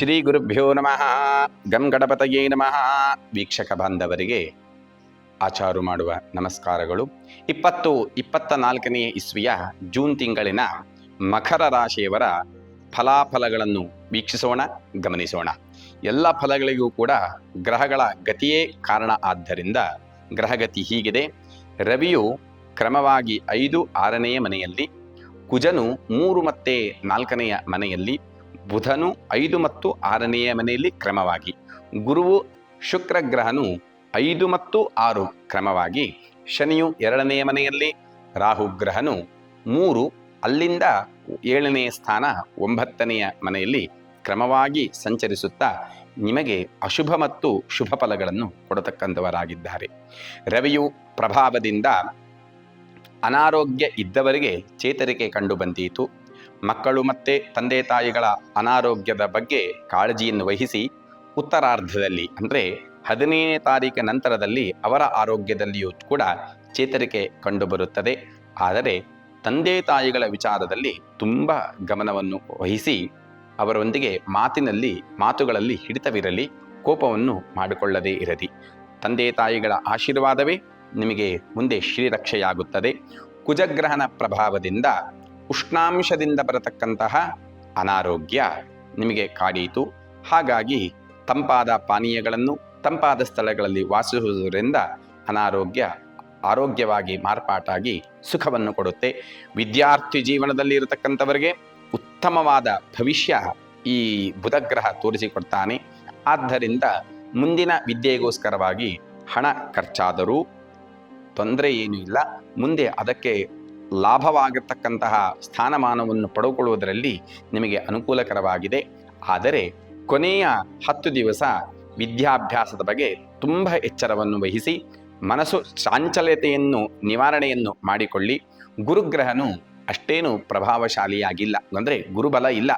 ಶ್ರೀ ಗುರುಭ್ಯೋ ನಮಃ. ಗಂ ಗಣಪತಯೇ ನಮಃ. ವೀಕ್ಷಕ ಬಾಂಧವರಿಗೆ ಆಚಾರು ಮಾಡುವ ನಮಸ್ಕಾರಗಳು. ಇಪ್ಪತ್ತು, ಇಪ್ಪತ್ತ ನಾಲ್ಕನೇ ಇಸ್ವಿಯ ಜೂನ್ ತಿಂಗಳಿನ ಮಕರ ರಾಶಿಯವರ ಫಲಾಫಲಗಳನ್ನು ವೀಕ್ಷಿಸೋಣ, ಗಮನಿಸೋಣ. ಎಲ್ಲ ಫಲಗಳಿಗೂ ಕೂಡ ಗ್ರಹಗಳ ಗತಿಯೇ ಕಾರಣ ಆದ್ದರಿಂದ ಗ್ರಹಗತಿ ಹೀಗಿದೆ. ರವಿಯು ಕ್ರಮವಾಗಿ ಐದು ಆರನೆಯ ಮನೆಯಲ್ಲಿ. ಕುಜನು ಮೂರು ಮತ್ತೆ ನಾಲ್ಕನೆಯ ಮನೆಯಲ್ಲಿ. ಬುಧನು ಐದು ಮತ್ತು ಆರನೆಯ ಮನೆಯಲ್ಲಿ ಕ್ರಮವಾಗಿ, ಗುರುವು ಶುಕ್ರ ಗ್ರಹನು ಐದು ಮತ್ತು ಆರು ಕ್ರಮವಾಗಿ, ಶನಿಯು ಎರಡನೆಯ ಮನೆಯಲ್ಲಿ, ರಾಹು ಗ್ರಹನು ಮೂರು, ಅಲ್ಲಿಂದ ಏಳನೆಯ ಸ್ಥಾನ ಒಂಬತ್ತನೆಯ ಮನೆಯಲ್ಲಿ ಕ್ರಮವಾಗಿ ಸಂಚರಿಸುತ್ತಾ ನಿಮಗೆ ಅಶುಭ ಮತ್ತು ಶುಭ ಫಲಗಳನ್ನು ಕೊಡತಕ್ಕಂಥವರಾಗಿದ್ದಾರೆ. ರವಿಯು ಪ್ರಭಾವದಿಂದ ಅನಾರೋಗ್ಯ ಇದ್ದವರಿಗೆ ಚೇತರಿಕೆ ಕಂಡು ಬಂದೀತು. ಮಕ್ಕಳು ಮತ್ತು ತಂದೆ ತಾಯಿಗಳ ಅನಾರೋಗ್ಯದ ಬಗ್ಗೆ ಕಾಳಜಿಯನ್ನು ವಹಿಸಿ ಉತ್ತರಾರ್ಧದಲ್ಲಿ, ಅಂದರೆ ಹದಿನೈದನೇ ತಾರೀಕಿನ ನಂತರದಲ್ಲಿ ಅವರ ಆರೋಗ್ಯದಲ್ಲಿಯೂ ಕೂಡ ಚೇತರಿಕೆ ಕಂಡುಬರುತ್ತದೆ. ಆದರೆ ತಂದೆ ತಾಯಿಗಳ ವಿಚಾರದಲ್ಲಿ ತುಂಬ ಗಮನವನ್ನು ವಹಿಸಿ ಅವರೊಂದಿಗೆ ಮಾತಿನಲ್ಲಿ, ಮಾತುಗಳಲ್ಲಿ ಹಿಡಿತವಿರಲಿ, ಕೋಪವನ್ನು ಮಾಡಿಕೊಳ್ಳದೇ ಇರಲಿ. ತಂದೆ ತಾಯಿಗಳ ಆಶೀರ್ವಾದವೇ ನಿಮಗೆ ಮುಂದೆ ಶ್ರೀರಕ್ಷೆಯಾಗುತ್ತದೆ. ಕುಜಗ್ರಹಣ ಪ್ರಭಾವದಿಂದ ಉಷ್ಣಾಂಶದಿಂದ ಬರತಕ್ಕಂತಹ ಅನಾರೋಗ್ಯ ನಿಮಗೆ ಕಾಡೀತು. ಹಾಗಾಗಿ ತಂಪಾದ ಪಾನೀಯಗಳನ್ನು ತಂಪಾದ ಸ್ಥಳಗಳಲ್ಲಿ ವಾಸಿಸುವುದರಿಂದ ಅನಾರೋಗ್ಯ ಆರೋಗ್ಯವಾಗಿ ಮಾರ್ಪಾಟಾಗಿ ಸುಖವನ್ನು ಕೊಡುತ್ತೆ. ವಿದ್ಯಾರ್ಥಿ ಜೀವನದಲ್ಲಿ ಇರತಕ್ಕಂಥವರಿಗೆ ಉತ್ತಮವಾದ ಭವಿಷ್ಯ ಈ ಬುಧಗ್ರಹ ತೋರಿಸಿಕೊಡ್ತಾನೆ. ಆದ್ದರಿಂದ ಮುಂದಿನ ವಿದ್ಯೆಗೋಸ್ಕರವಾಗಿ ಹಣ ಖರ್ಚಾದರೂ ತೊಂದರೆ ಏನೂ ಇಲ್ಲ. ಮುಂದೆ ಅದಕ್ಕೆ ಲಾಭವಾಗಿರ್ತಕ್ಕಂತಹ ಸ್ಥಾನಮಾನವನ್ನು ಪಡೆದುಕೊಳ್ಳುವುದರಲ್ಲಿ ನಿಮಗೆ ಅನುಕೂಲಕರವಾಗಿದೆ. ಆದರೆ ಕೊನೆಯ ಹತ್ತು ದಿವಸ ವಿದ್ಯಾಭ್ಯಾಸದ ಬಗ್ಗೆ ತುಂಬ ಎಚ್ಚರವನ್ನು ವಹಿಸಿ, ಮನಸ್ಸು ಚಾಂಚಲ್ಯತೆಯನ್ನು, ನಿವಾರಣೆಯನ್ನು ಮಾಡಿಕೊಳ್ಳಿ. ಗುರುಗ್ರಹನು ಅಷ್ಟೇನು ಪ್ರಭಾವಶಾಲಿಯಾಗಿಲ್ಲ. ಅಂದರೆ ಗುರುಬಲ ಇಲ್ಲ.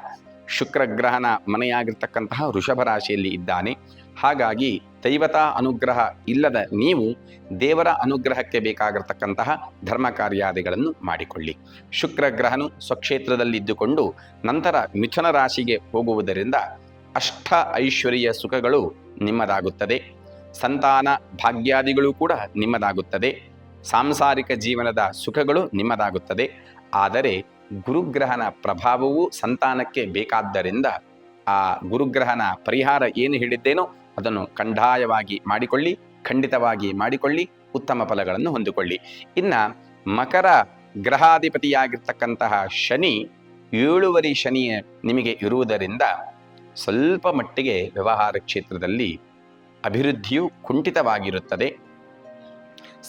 ಶುಕ್ರಗ್ರಹನ ಮನೆಯಾಗಿರ್ತಕ್ಕಂತಹ ವೃಷಭ ರಾಶಿಯಲ್ಲಿ ಇದ್ದಾನೆ. ಹಾಗಾಗಿ ದೈವತಾ ಅನುಗ್ರಹ ಇಲ್ಲದ ನೀವು ದೇವರ ಅನುಗ್ರಹಕ್ಕೆ ಬೇಕಾಗಿರ್ತಕ್ಕಂತಹ ಧರ್ಮ ಕಾರ್ಯಾದಿಗಳನ್ನು ಮಾಡಿಕೊಳ್ಳಿ. ಶುಕ್ರಗ್ರಹನು ಸ್ವಕ್ಷೇತ್ರದಲ್ಲಿದ್ದುಕೊಂಡು ನಂತರ ಮಿಥುನ ರಾಶಿಗೆ ಹೋಗುವುದರಿಂದ ಅಷ್ಟ ಐಶ್ವರ್ಯ ಸುಖಗಳು ನಿಮ್ಮದಾಗುತ್ತದೆ. ಸಂತಾನ ಭಾಗ್ಯಾದಿಗಳು ಕೂಡ ನಿಮ್ಮದಾಗುತ್ತದೆ. ಸಾಂಸಾರಿಕ ಜೀವನದ ಸುಖಗಳು ನಿಮ್ಮದಾಗುತ್ತದೆ. ಆದರೆ ಗುರುಗ್ರಹನ ಪ್ರಭಾವವು ಸಂತಾನಕ್ಕೆ ಬೇಕಾದ್ದರಿಂದ ಆ ಗುರುಗ್ರಹನ ಪರಿಹಾರ ಏನು ಹೇಳಿದ್ದೇನೋ ಅದನ್ನು ಕಂಡಾಯವಾಗಿ ಮಾಡಿಕೊಳ್ಳಿ, ಖಂಡಿತವಾಗಿ ಮಾಡಿಕೊಳ್ಳಿ, ಉತ್ತಮ ಫಲಗಳನ್ನು ಹೊಂದಿಕೊಳ್ಳಿ. ಇನ್ನು ಮಕರ ಗ್ರಹಾಧಿಪತಿಯಾಗಿರ್ತಕ್ಕಂತಹ ಶನಿ ಏಳುವರಿ ಶನಿಯ ನಿಮಗೆ ಇರುವುದರಿಂದ ಸ್ವಲ್ಪ ಮಟ್ಟಿಗೆ ವ್ಯವಹಾರ ಕ್ಷೇತ್ರದಲ್ಲಿ ಅಭಿವೃದ್ಧಿಯು ಕುಂಠಿತವಾಗಿರುತ್ತದೆ.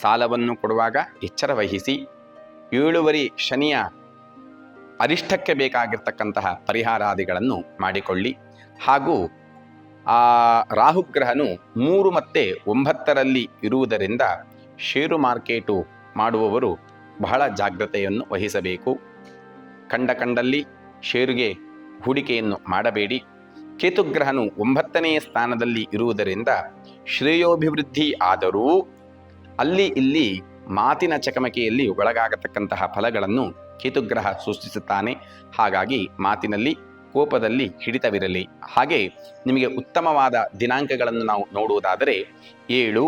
ಸಾಲವನ್ನು ಕೊಡುವಾಗ ಎಚ್ಚರ ವಹಿಸಿ, ಏಳುವರಿ ಶನಿಯ ಅರಿಷ್ಟಕ್ಕೆ ಬೇಕಾಗಿರ್ತಕ್ಕಂತಹ ಪರಿಹಾರಾದಿಗಳನ್ನು ಮಾಡಿಕೊಳ್ಳಿ. ಹಾಗೂ ಆ ರಾಹುಗ್ರಹನು ಮೂರು ಮತ್ತು ಒಂಬತ್ತರಲ್ಲಿ ಇರುವುದರಿಂದ ಷೇರು ಮಾರ್ಕೆಟು ಮಾಡುವವರು ಬಹಳ ಜಾಗ್ರತೆಯನ್ನು ವಹಿಸಬೇಕು. ಕಂಡ ಕಂಡಲ್ಲಿ ಷೇರುಗೆ ಹೂಡಿಕೆಯನ್ನು ಮಾಡಬೇಡಿ. ಕೇತುಗ್ರಹನು ಒಂಬತ್ತನೆಯ ಸ್ಥಾನದಲ್ಲಿ ಇರುವುದರಿಂದ ಶ್ರೇಯೋಭಿವೃದ್ಧಿ ಆದರೂ ಅಲ್ಲಿ ಇಲ್ಲಿ ಮಾತಿನ ಚಕಮಕಿಯಲ್ಲಿ ಒಳಗಾಗತಕ್ಕಂತಹ ಫಲಗಳನ್ನು ಕೇತುಗ್ರಹ ಸೃಷ್ಟಿಸುತ್ತಾನೆ. ಹಾಗಾಗಿ ಮಾತಿನಲ್ಲಿ ಕೋಪದಲ್ಲಿ ಹಿಡಿತವಿರಲಿ. ಹಾಗೆ ನಿಮಗೆ ಉತ್ತಮವಾದ ದಿನಾಂಕಗಳನ್ನು ನಾವು ನೋಡುವುದಾದರೆ ಏಳು,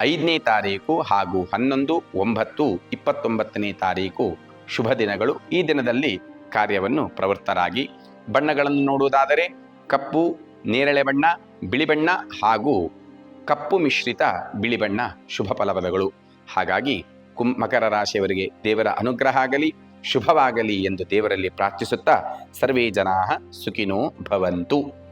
ಐದನೇ ತಾರೀಕು ಹಾಗೂ ಹನ್ನೊಂದು, ಒಂಬತ್ತು, ಇಪ್ಪತ್ತೊಂಬತ್ತನೇ ತಾರೀಕು ಶುಭ ದಿನಗಳು. ಈ ದಿನದಲ್ಲಿ ಕಾರ್ಯವನ್ನು ಪ್ರವೃತ್ತರಾಗಿ ಬಣ್ಣಗಳನ್ನು ನೋಡುವುದಾದರೆ ಕಪ್ಪು, ನೇರಳೆ ಬಣ್ಣ, ಬಿಳಿ ಬಣ್ಣ ಹಾಗೂ ಕಪ್ಪು ಮಿಶ್ರಿತ ಬಿಳಿ ಬಣ್ಣ ಶುಭ ಫಲಪದಗಳು ಹಾಗಾಗಿ ಕುಂ ಮಕರ ರಾಶಿಯವರಿಗೆ ದೇವರ ಅನುಗ್ರಹ ಆಗಲಿ. ಶುಭವಾಗಲಿ ಎಂದು ದೇವರಲ್ಲಿ ಪ್ರಾರ್ಥಿಸುತ್ತಾ ಸರ್ವೇ ಜನಾ ಸುಖಿನೋ ಭವಂತು.